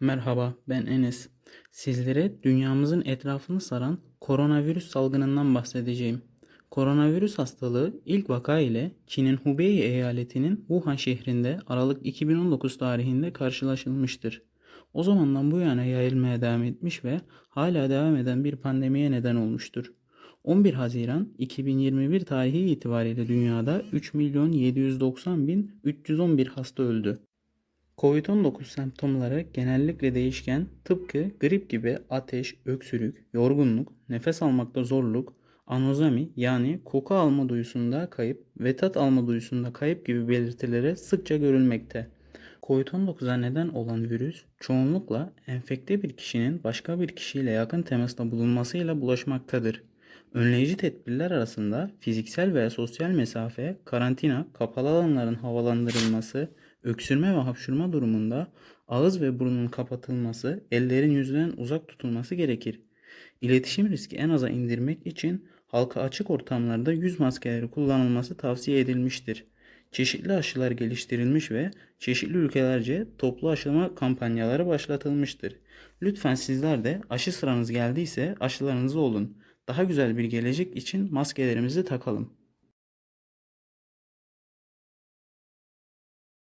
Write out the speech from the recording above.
Merhaba, ben Enes. Sizlere dünyamızın etrafını saran koronavirüs salgınından bahsedeceğim. Koronavirüs hastalığı ilk vaka ile Çin'in Hubei eyaletinin Wuhan şehrinde Aralık 2019 tarihinde karşılaşılmıştır. O zamandan bu yana yayılmaya devam etmiş ve hala devam eden bir pandemiye neden olmuştur. 11 Haziran 2021 tarihi itibariyle dünyada 3 milyon 790 bin 311 hasta öldü. Covid-19 semptomları genellikle değişken, tıpkı grip gibi ateş, öksürük, yorgunluk, nefes almakta zorluk, anozami yani koku alma duyusunda kayıp ve tat alma duyusunda kayıp gibi belirtilere sıkça görülmekte. Covid-19'a neden olan virüs çoğunlukla enfekte bir kişinin başka bir kişiyle yakın temasta bulunmasıyla bulaşmaktadır. Önleyici tedbirler arasında fiziksel veya sosyal mesafe, karantina, kapalı alanların havalandırılması, öksürme ve hapşurma durumunda ağız ve burnun kapatılması, ellerin yüzden uzak tutulması gerekir. İletişim riski en aza indirmek için halka açık ortamlarda yüz maskeleri kullanılması tavsiye edilmiştir. Çeşitli aşılar geliştirilmiş ve çeşitli ülkelerce toplu aşılama kampanyaları başlatılmıştır. Lütfen sizler de aşı sıranız geldiyse aşılarınızı olun. Daha güzel bir gelecek için maskelerimizi takalım.